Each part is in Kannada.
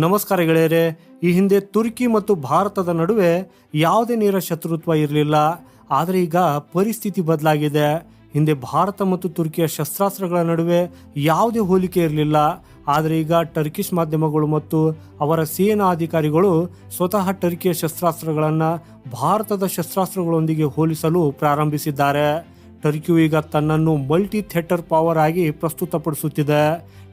ನಮಸ್ಕಾರ ಗೆಳೆಯರೆ, ಈ ಹಿಂದೆ ತುರ್ಕಿ ಮತ್ತು ಭಾರತದ ನಡುವೆ ಯಾವುದೇ ನೇರ ಶತ್ರುತ್ವ ಇರಲಿಲ್ಲ. ಆದರೆ ಈಗ ಪರಿಸ್ಥಿತಿ ಬದಲಾಗಿದೆ. ಹಿಂದೆ ಭಾರತ ಮತ್ತು ತುರ್ಕಿಯ ಶಸ್ತ್ರಾಸ್ತ್ರಗಳ ನಡುವೆ ಯಾವುದೇ ಹೋಲಿಕೆ ಇರಲಿಲ್ಲ. ಆದರೆ ಈಗ ಟರ್ಕಿಶ್ ಮಾಧ್ಯಮಗಳು ಮತ್ತು ಅವರ ಸೇನಾ ಅಧಿಕಾರಿಗಳು ಸ್ವತಃ ಟರ್ಕಿಯ ಶಸ್ತ್ರಾಸ್ತ್ರಗಳನ್ನು ಭಾರತದ ಶಸ್ತ್ರಾಸ್ತ್ರಗಳೊಂದಿಗೆ ಹೋಲಿಸಲು ಪ್ರಾರಂಭಿಸಿದ್ದಾರೆ. ಟರ್ಕಿಯು ಈಗ ತನ್ನನ್ನು ಮಲ್ಟಿ ಥಿಯೇಟರ್ ಪವರ್ ಆಗಿ ಪ್ರಸ್ತುತಪಡಿಸುತ್ತಿದೆ.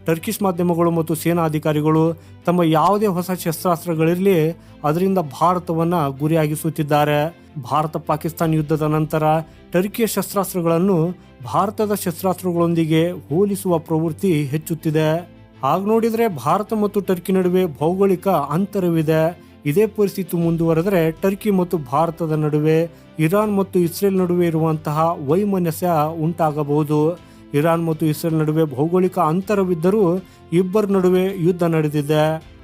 ಟರ್ಕಿಶ್ ಮಾಧ್ಯಮಗಳು ಮತ್ತು ಸೇನಾ ಅಧಿಕಾರಿಗಳು ತಮ್ಮ ಯಾವುದೇ ಹೊಸ ಶಸ್ತ್ರಾಸ್ತ್ರಗಳಿರಲಿ ಅದರಿಂದ ಭಾರತವನ್ನು ಗುರಿಯಾಗಿಸುತ್ತಿದ್ದಾರೆ. ಭಾರತ ಪಾಕಿಸ್ತಾನ ಯುದ್ಧದ ನಂತರ ಟರ್ಕಿಯ ಶಸ್ತ್ರಾಸ್ತ್ರಗಳನ್ನು ಭಾರತದ ಶಸ್ತ್ರಾಸ್ತ್ರಗಳೊಂದಿಗೆ ಹೋಲಿಸುವ ಪ್ರವೃತ್ತಿ ಹೆಚ್ಚುತ್ತಿದೆ. ಆಗ ನೋಡಿದರೆ ಭಾರತ ಮತ್ತು ಟರ್ಕಿ ನಡುವೆ ಭೌಗೋಳಿಕ ಅಂತರವಿದೆ. ಇದೇ ಪರಿಸ್ಥಿತಿ ಮುಂದುವರೆದರೆ ಟರ್ಕಿ ಮತ್ತು ಭಾರತದ ನಡುವೆ ಇರಾನ್ ಮತ್ತು ಇಸ್ರೇಲ್ ನಡುವೆ ಇರುವಂತಹ ವೈಮನಸ್ಯ ಉಂಟಾಗಬಹುದು. ಇರಾನ್ ಮತ್ತು ಇಸ್ರೇಲ್ ನಡುವೆ ಭೌಗೋಳಿಕ ಅಂತರವಿದ್ದರೂ ಇಬ್ಬರ ನಡುವೆ ಯುದ್ಧ ನಡೆದಿದೆ.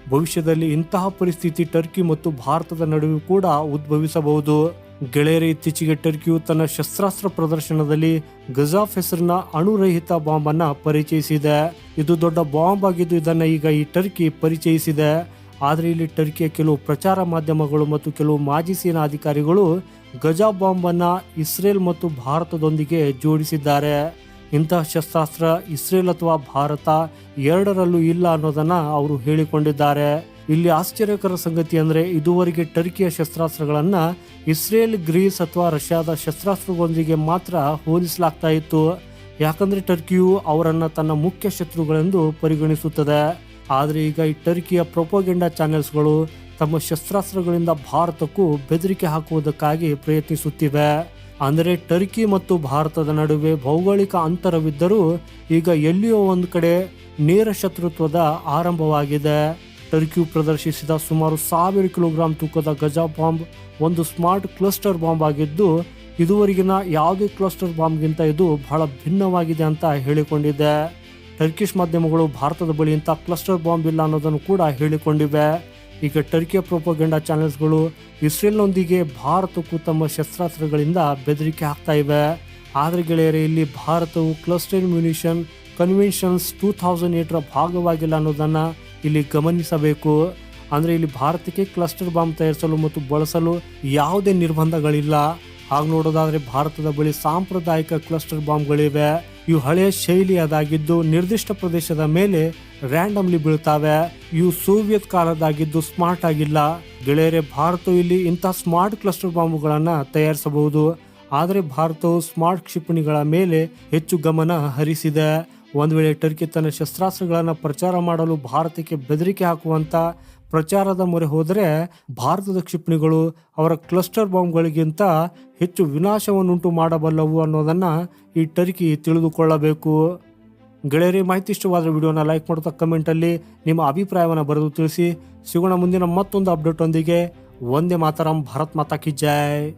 ಭವಿಷ್ಯದಲ್ಲಿ ಇಂತಹ ಪರಿಸ್ಥಿತಿ ಟರ್ಕಿ ಮತ್ತು ಭಾರತದ ನಡುವೆ ಕೂಡ ಉದ್ಭವಿಸಬಹುದು. ಗೆಳೆಯರ, ಇತ್ತೀಚೆಗೆ ಟರ್ಕಿಯು ತನ್ನ ಶಸ್ತ್ರಾಸ್ತ್ರ ಪ್ರದರ್ಶನದಲ್ಲಿ ಗಜಾಫ್ ಹೆಸರಿನ ಅಣುರಹಿತ ಬಾಂಬ್ ಅನ್ನ ಪರಿಚಯಿಸಿದೆ. ಇದು ದೊಡ್ಡ ಬಾಂಬ್ ಆಗಿದ್ದು ಇದನ್ನ ಈಗ ಈ ಟರ್ಕಿ ಪರಿಚಯಿಸಿದೆ. ಆದರೆ ಇಲ್ಲಿ ಟರ್ಕಿಯ ಕೆಲವು ಪ್ರಚಾರ ಮಾಧ್ಯಮಗಳು ಮತ್ತು ಕೆಲವು ಮಾಜಿ ಸೇನಾ ಅಧಿಕಾರಿಗಳು ಗಜಾ ಬಾಂಬ್ ಅನ್ನ ಇಸ್ರೇಲ್ ಮತ್ತು ಭಾರತದೊಂದಿಗೆ ಜೋಡಿಸಿದ್ದಾರೆ. ಇಂತಹ ಶಸ್ತ್ರಾಸ್ತ್ರ ಇಸ್ರೇಲ್ ಅಥವಾ ಭಾರತ ಎರಡರಲ್ಲೂ ಇಲ್ಲ ಅನ್ನೋದನ್ನ ಅವರು ಹೇಳಿಕೊಂಡಿದ್ದಾರೆ. ಇಲ್ಲಿ ಆಶ್ಚರ್ಯಕರ ಸಂಗತಿ ಅಂದ್ರೆ ಇದುವರೆಗೆ ಟರ್ಕಿಯ ಶಸ್ತ್ರಾಸ್ತ್ರಗಳನ್ನ ಇಸ್ರೇಲ್, ಗ್ರೀಸ್ ಅಥವಾ ರಷ್ಯಾದ ಶಸ್ತ್ರಾಸ್ತ್ರಗಳೊಂದಿಗೆ ಮಾತ್ರ ಹೋಲಿಸಲಾಗ್ತಾ ಇತ್ತು. ಯಾಕಂದ್ರೆ ಟರ್ಕಿಯು ಅವರನ್ನ ತನ್ನ ಮುಖ್ಯ ಶತ್ರುಗಳೆಂದು ಪರಿಗಣಿಸುತ್ತದೆ. ಆದರೆ ಈಗ ಈ ಟರ್ಕಿಯ ಪ್ರೊಪೋಗೆಂಡಾ ಚಾನೆಲ್ಸ್ಗಳು ತಮ್ಮ ಶಸ್ತ್ರಾಸ್ತ್ರಗಳಿಂದ ಭಾರತಕ್ಕೂ ಬೆದರಿಕೆ ಹಾಕುವುದಕ್ಕಾಗಿ ಪ್ರಯತ್ನಿಸುತ್ತಿವೆ. ಅಂದರೆ ಟರ್ಕಿ ಮತ್ತು ಭಾರತದ ನಡುವೆ ಭೌಗೋಳಿಕ ಅಂತರವಿದ್ದರೂ ಈಗ ಎಲ್ಲಿಯೋ ಒಂದು ಕಡೆ ನೇರ ಶತ್ರುತ್ವದ ಆರಂಭವಾಗಿದೆ. ಟರ್ಕಿ ಪ್ರದರ್ಶಿಸಿದ ಸುಮಾರು ಸಾವಿರ ಕಿಲೋಗ್ರಾಂ ತೂಕದ ಗಜಾ ಬಾಂಬ್ ಒಂದು ಸ್ಮಾರ್ಟ್ ಕ್ಲಸ್ಟರ್ ಬಾಂಬ್ ಆಗಿದ್ದು, ಇದುವರೆಗಿನ ಯಾವುದೇ ಕ್ಲಸ್ಟರ್ ಬಾಂಬ್ಗಿಂತ ಇದು ಬಹಳ ಭಿನ್ನವಾಗಿದೆ ಅಂತ ಹೇಳಿಕೊಂಡಿದೆ. ಟರ್ಕಿಶ್ ಮಾಧ್ಯಮಗಳು ಭಾರತದ ಬಳಿ ಇಂಥ ಕ್ಲಸ್ಟರ್ ಬಾಂಬ್ ಇಲ್ಲ ಅನ್ನೋದನ್ನು ಕೂಡ ಹೇಳಿಕೊಂಡಿವೆ. ಈಗ ಟರ್ಕಿಯ ಪ್ರೋಪೋಗಂಡ ಚಾನೆಲ್ಸ್ಗಳು ಇಸ್ರೇಲ್ನೊಂದಿಗೆ ಭಾರತಕ್ಕೂ ತಮ್ಮ ಶಸ್ತ್ರಾಸ್ತ್ರಗಳಿಂದ ಬೆದರಿಕೆ ಹಾಕ್ತಾ ಇವೆ. ಆದರೆ ಗೆಳೆಯರೆ, ಇಲ್ಲಿ ಭಾರತವು cluster munition conventions two thousand ಏಟ್ರ ಭಾಗವಾಗಿಲ್ಲ ಅನ್ನೋದನ್ನು ಇಲ್ಲಿ ಗಮನಿಸಬೇಕು. ಅಂದರೆ ಇಲ್ಲಿ ಭಾರತಕ್ಕೆ ಕ್ಲಸ್ಟರ್ ಬಾಂಬ್ ತಯಾರಿಸಲು ಮತ್ತು ಬಳಸಲು ಯಾವುದೇ ನಿರ್ಬಂಧಗಳಿಲ್ಲ. ಹಾಗೆ ನೋಡೋದಾದ್ರೆ ಭಾರತದ ಬಳಿ ಸಾಂಪ್ರದಾಯಿಕ ಕ್ಲಸ್ಟರ್ ಬಾಂಬ್ಗಳಿವೆ. ಇವು ಹಳೆಯ ಶೈಲಿಯದಾಗಿದ್ದು ನಿರ್ದಿಷ್ಟ ಪ್ರದೇಶದ ಮೇಲೆ ರ್ಯಾಂಡಮ್ಲಿ ಬೀಳ್ತಾವೆ. ಇವು ಸೋವಿಯತ್ ಕಾಲದಾಗಿದ್ದು ಸ್ಮಾರ್ಟ್ ಆಗಿಲ್ಲ. ಗೆಳೆಯರೆ, ಭಾರತವು ಇಲ್ಲಿ ಇಂತಹ ಸ್ಮಾರ್ಟ್ ಕ್ಲಸ್ಟರ್ ಬಾಂಬ್ಗಳನ್ನು ತಯಾರಿಸಬಹುದು. ಆದರೆ ಭಾರತವು ಸ್ಮಾರ್ಟ್ ಕ್ಷಿಪಣಿಗಳ ಮೇಲೆ ಹೆಚ್ಚು ಗಮನ ಹರಿಸಿದೆ. ಒಂದು ವೇಳೆ ಟರ್ಕಿ ತನ್ನ ಶಸ್ತ್ರಾಸ್ತ್ರಗಳನ್ನು ಪ್ರಚಾರ ಮಾಡಲು ಭಾರತಕ್ಕೆ ಬೆದರಿಕೆ ಹಾಕುವಂತ ಪ್ರಚಾರದ ಮೊರೆ ಹೋದರೆ ಭಾರತದ ಕ್ಷಿಪಣಿಗಳು ಅವರ ಕ್ಲಸ್ಟರ್ ಬಾಂಬ್ಗಳಿಗಿಂತ ಹೆಚ್ಚು ವಿನಾಶವನ್ನುಂಟು ಮಾಡಬಲ್ಲವು ಅನ್ನೋದನ್ನು ಈ ಟರ್ಕಿ ತಿಳಿದುಕೊಳ್ಳಬೇಕು. ಗೆಳೆಯರಿ, ಮಾಹಿತಿ ಇಷ್ಟವಾದ ವಿಡಿಯೋನ ಲೈಕ್ ಮಾಡ್ತಾ ಕಮೆಂಟಲ್ಲಿ ನಿಮ್ಮ ಅಭಿಪ್ರಾಯವನ್ನು ಬರೆದು ತಿಳಿಸಿ. ಸಿಗೋಣ ಮುಂದಿನ ಮತ್ತೊಂದು ಅಪ್ಡೇಟ್ ಒಂದಿಗೆ ಒಂದೇ ಮಾತರಂ, ಭಾರತ್ ಮಾತಾ ಕಿ ಜೈ.